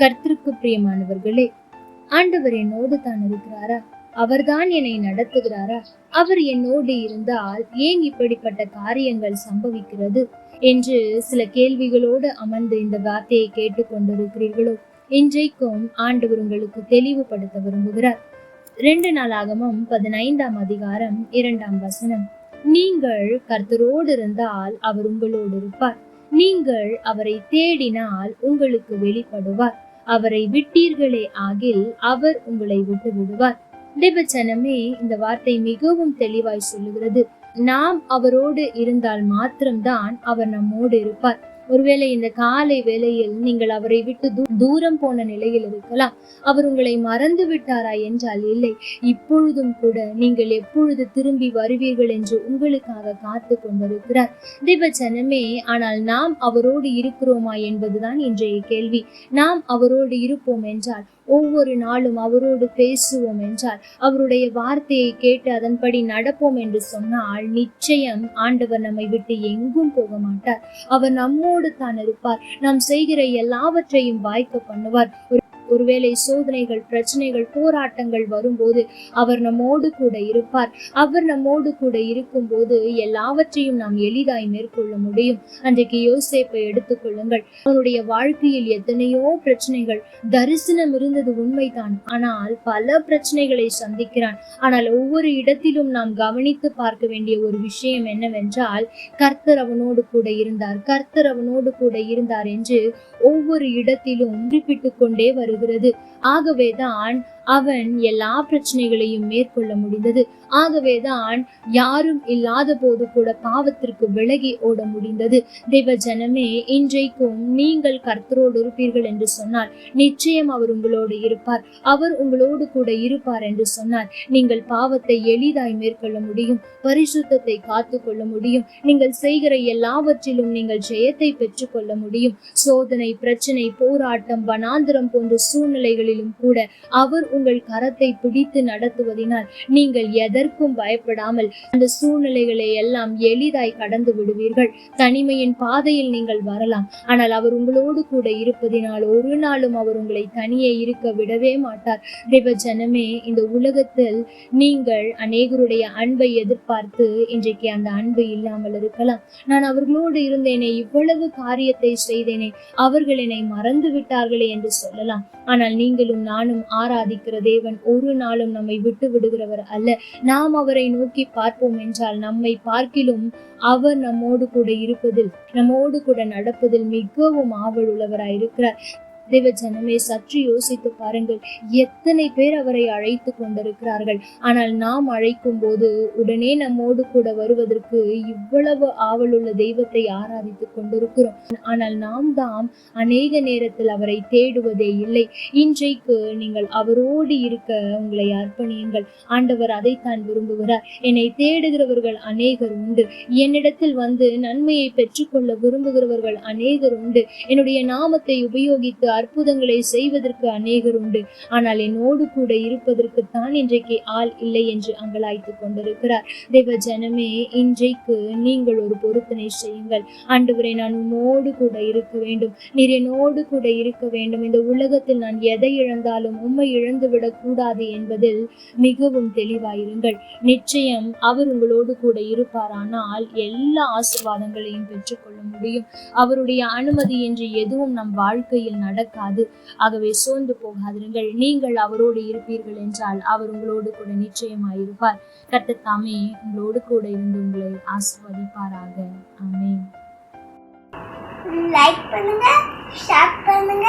கர்த்தருக்கு பிரியமானவர்களே ஆண்டவர் என்னோடு தான் இருக்கிறாரா? அவர்தான் என்னை நடத்துகிறாரா? அவர் என்னோடு இருந்தால் ஏன் இப்படிப்பட்ட காரியங்கள் சம்பவிக்கிறது? என்று சில கேள்விகளோடு அமர்ந்து இந்த வார்த்தையை கேட்டுக்கொண்டிருக்கிறீர்களோ இன்றைக்கும் ஆண்டவர் உங்களுக்கு தெளிவுபடுத்த விரும்புகிறார். ரெண்டு நாளாகமும் பதினைந்தாம் அதிகாரம் இரண்டாம் வசனம். நீங்கள் கர்த்தரோடு இருந்தால் அவர் உங்களோடு இருப்பார். நீங்கள் அவரை தேடினால் உங்களுக்கு வெளிப்படுவார். அவரை விட்டீர்களே ஆகில் அவர் உங்களை விட்டு விடுவார் தேவச்சனமே இந்த வார்த்தை மிகவும் தெளிவாய் சொல்லுகிறது. நாம் அவரோடு இருந்தால் மாத்திரம்தான் அவர் நம்மோடு இருப்பார். ஒருவேளை இந்த காலை வேளையில் நீங்கள் அவரை விட்டு தூ- தூரம் போன நிலையில் இருக்கலாம். அவர் உங்களை மறந்து விட்டாரா என்றால் இல்லை. இப்பொழுதும் கூட நீங்கள் எப்பொழுது திரும்பி வருவீர்கள் என்று உங்களுக்காக காத்து கொண்டிருக்கிறார். தேவச்சனமே ஆனால் நாம் அவரோடு இருக்கிறோமா? என்பதுதான் இன்றைய கேள்வி. நாம் அவரோடு இருப்போம் என்றால் ஒவ்வொரு நாளும் அவரோடு பேசுவோம் என்றால் அவருடைய வார்த்தையை கேட்டு அதன்படி நடப்போம் என்று சொன்னால் நிச்சயம் ஆண்டவர் நம்மை விட்டு எங்கும் போக மாட்டார். அவர் நம்மோடு தான் இருப்பார். நாம் செய்கிற எல்லாவற்றையும் வாய்க்க பண்ணுவார். ஒரு- ஒருவேளை சோதனைகள் பிரச்சனைகள் போராட்டங்கள் வரும்போது அவர் நம்மோடு கூட இருப்பார். அவர் நம்மோடு கூட இருக்கும்போது எல்லாவற்றையும் நாம் எளிதாய் மேற்கொள்ள முடியும். அன்றைக்கு யோசிப்பை எடுத்துக்கொள்ளுங்கள் அவனுடைய வாழ்க்கையில் எத்தனையோ பிரச்சனைகள் தரிசனம் இருந்தது உண்மைதான். ஆனால் பல பிரச்சனைகளை சந்திக்கிறான். ஆனால் ஒவ்வொரு இடத்திலும் நாம் கவனித்து பார்க்க வேண்டிய ஒரு விஷயம் என்னவென்றால் கர்த்தர் அவனோடு கூட இருந்தார். கர்த்தர் அவனோடு கூட இருந்தார் என்று ஒவ்வொரு இடத்திலும் குறிப்பிட்டு கொண்டே வருகிறது ஆகவேதான் அவன் எல்லா பிரச்சனைகளையும் மேற்கொள்ள முடிந்தது. ஆகவேதான் யாரும் இல்லாத போது கூட பாவத்திற்கு விலகி ஓட முடிந்தது. தேவ ஜனமே இன்றைக்கும் நீங்கள் கர்த்தரோடு இருப்பீர்கள் என்று சொன்னால் நிச்சயம் அவர் உங்களோடு இருப்பார். அவர் உங்களோடு கூட இருப்பார் என்று சொன்னார் நீங்கள் பாவத்தை எளிதாய் மேற்கொள்ள முடியும் பரிசுத்தத்தை காத்து கொள்ள முடியும் நீங்கள் செய்கிற எல்லாவற்றிலும் நீங்கள் ஜெயத்தை பெற்றுக்கொள்ள முடியும். சோதனை பிரச்சனை போராட்டம் வனாந்திரம் போன்ற சூழ்நிலைகளிலும் கூட அவர் உங்கள் கரத்தை பிடித்து நடத்துவதினால் நீங்கள் எதற்கும் பயப்படாமல் அந்த சூழ்நிலைகளை எல்லாம் எளிதாய் கடந்து விடுவீர்கள். தனிமையின் பாதையில் நீங்கள் வரலாம். ஆனால் அவர் உங்களோடு கூட இருப்பதினால் ஒரு நாளும் அவர் உங்களை தனியே இருக்க விடவே மாட்டார். தேவ ஜனமே இந்த உலகத்தில் நீங்கள் அநேகருடைய அன்பை எதிர்பார்த்து இன்றைக்கு அந்த அன்பு இல்லாமல் இருக்கலாம். நான் அவர்களோடு இருந்தேனே இவ்வளவு காரியத்தை செய்தேனே அவர்கள் என்னை மறந்து விட்டார்களே என்று சொல்லலாம். ஆனால் நீங்களும் நானும் ஆராதிக்கிற தேவன் ஒரு நாளும் நம்மை விட்டு விடுகிறவர் அல்ல. நாம் அவரை நோக்கி பார்ப்போம் என்றால் நம்மை பார்க்கிலும் அவர் நம்மோடு கூட இருப்பதில் நம்மோடு கூட நடப்பதில் மிகவும் ஆவல் உள்ளவராய் இருக்கிறார் தேவ ஜனமே சற்று யோசித்து பாருங்கள். எத்தனை பேர் அவரை அழைத்து கொண்டிருக்கிறார்கள். ஆனால் நாம் அழைக்கும் போது உடனே நம்மோடு கூட வருவதற்கு இவ்வளவு ஆவலுள்ள தெய்வத்தை ஆராதித்துக் கொண்டிருக்கிறோம். ஆனால் நாம் தான் அநேக நேரத்தில் அவரை தேடுவதே இல்லை. இன்றைக்கு நீங்கள் அவரோடு இருக்க உங்களை அர்ப்பணியுங்கள். ஆண்டவர் அதைத்தான் விரும்புகிறார். என்னை தேடுகிறவர்கள் அநேகர் உண்டு. என்னிடத்தில் வந்து நன்மையை பெற்றுக்கொள்ள விரும்புகிறவர்கள் அநேகர் உண்டு. என்னுடைய நாமத்தை உபயோகித்து அற்புதங்களை செய்வதற்கு அநேகர் உண்டு. ஆனால் என்னோடு கூட இருப்பதற்கு தான் இன்றைக்கு ஆள் இல்லை என்று அங்கலாய்த்துக் கொண்டிருக்கிறார். தேவ ஜனமே இன்றைக்கு நீங்கள் ஒரு பொருத்தனை செய்யுங்கள். ஆண்டவரை நான் உம்மோடு கூட இருக்க வேண்டும். நீர் என்னோடு கூட இருக்க வேண்டும். இந்த உலகத்தில் நான் எதை இழந்தாலும் உம்மை இழந்துவிடக் கூடாது என்பதில் மிகவும் தெளிவாயிருங்கள். நிச்சயம் அவர் உங்களோடு கூட இருப்பாரானால் எல்லா ஆசீர்வாதங்களையும் பெற்றுக்கொள்ள முடியும். அவருடைய அனுமதி என்று எதுவும் நம் வாழ்க்கையில் நடக்காது. ஆகவே சோர்ந்து போகாதிருங்கள். நீங்கள் அவரோடு இருப்பீர்கள் என்றால் அவர் உங்களோடு கூட நிச்சயமாயிருப்பார். கர்த்தர் தாமே உங்களோடு கூட இருந்து உங்களை ஆசிர்வதிப்பாராக. ஆமென். லைக் பண்ணுங்க ஷேர் பண்ணுங்க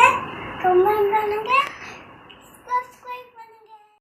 கமெண்ட் பண்ணுங்க.